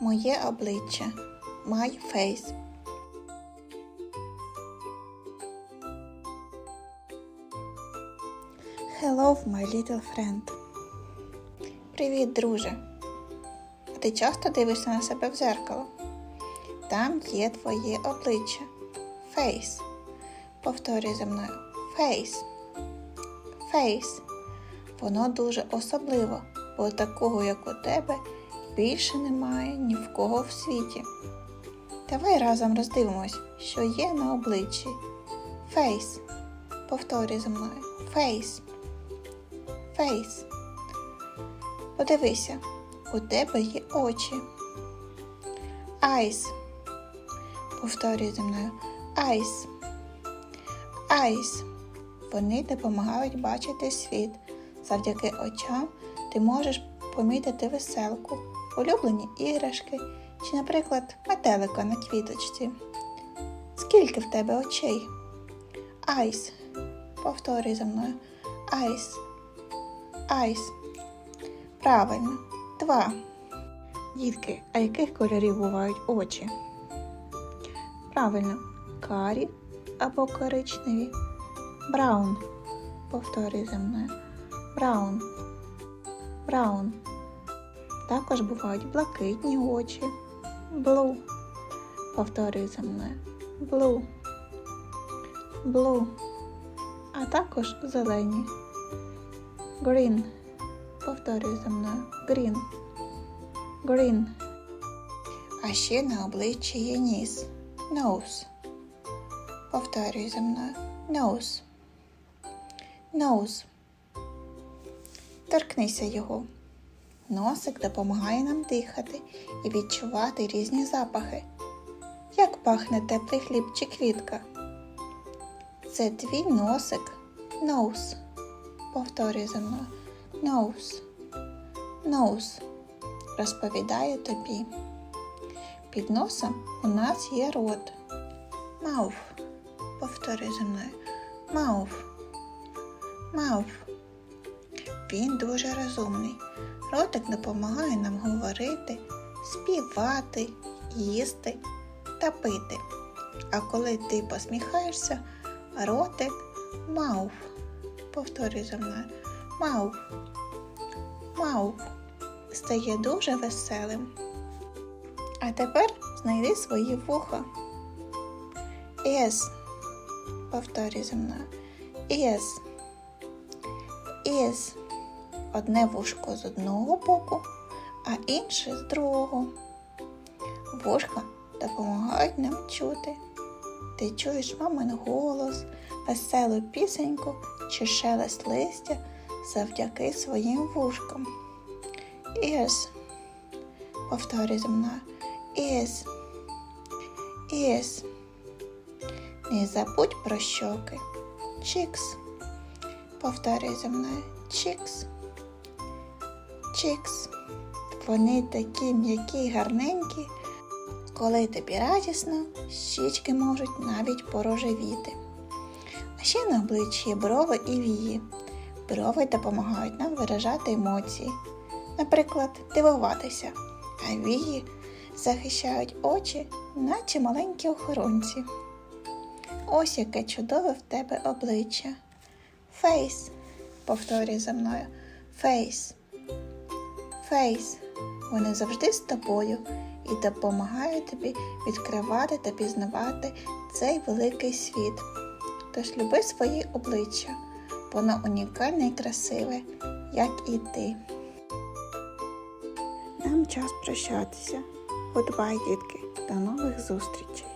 Моє обличчя. My face. Hello, my little friend. Привіт, друже. А ти часто дивишся на себе в зеркало? Там є твоє обличчя. Face. Повторюй за мною. Face. Face. Воно дуже особливо, бо такого, як у тебе, більше немає ні в кого в світі. Давай разом роздивимось, що є на обличчі. Face. Повторюй за мною. Face. Face. Подивися, у тебе є очі. Eyes. Повторюй за мною. Eyes. Eyes. Вони допомагають бачити світ. Завдяки очам ти можеш помітити веселку, улюблені іграшки чи, наприклад, метелика на квіточці. Скільки в тебе очей? Eyes. Повторюй за мною. Eyes. Eyes. Правильно. Два. Дітки, а яких кольорів бувають очі? Правильно. Карі або коричневі. Браун. Повторюй за мною. Браун. Браун. Також бувають блакитні очі. Блу. Повторюй за мною. Блу. Блу. А також зелені. Green. Повторюй за мною. Green. Green. А ще на обличчі є ніс. Nose. Повторюй за мною. Nose. Nose. Торкнися його. Носик допомагає нам дихати і відчувати різні запахи. Як пахне теплий хліб чи квітка? Це твій носик. Nose. Повторюй за мною. Nose. Nose. Розповідаю тобі. Під носом у нас є рот. Mouth. Повторюй за мною. Mouth. Mouth. Він дуже розумний. Ротик допомагає нам говорити, співати, їсти та пити. А коли ти посміхаєшся, ротик мауф. Повторюй за мною. Мауф. Мауф. Стає дуже веселим. А тепер знайди свої вуха. Yes. Повторюй за мною. Yes. Yes. Одне вушко з одного боку, а інше з другого. Вушка допомагають нам чути. Ти чуєш мамин голос, веселу пісеньку чи шелест листя завдяки своїм вушкам. Ears. Повторюй за мною. Ears. Ears. Не забудь про щоки. Cheeks. Повторюй за мною. Cheeks. Cheeks. Вони такі м'які гарненькі. Коли тобі радісно, щічки можуть навіть порожевіти. А ще на обличчі брови і вії. Брови допомагають нам виражати емоції, наприклад, дивуватися, а вії захищають очі, наче маленькі охоронці. Ось яке чудове в тебе обличчя. Фейс. Повторюй за мною. Фейс. Фейс. Вони завжди з тобою і допомагають тобі відкривати та пізнавати цей великий світ. Тож люби своє обличчя, воно унікальне і красиве, як і ти. Нам час прощатися. Goodbye, дітки. До нових зустрічей!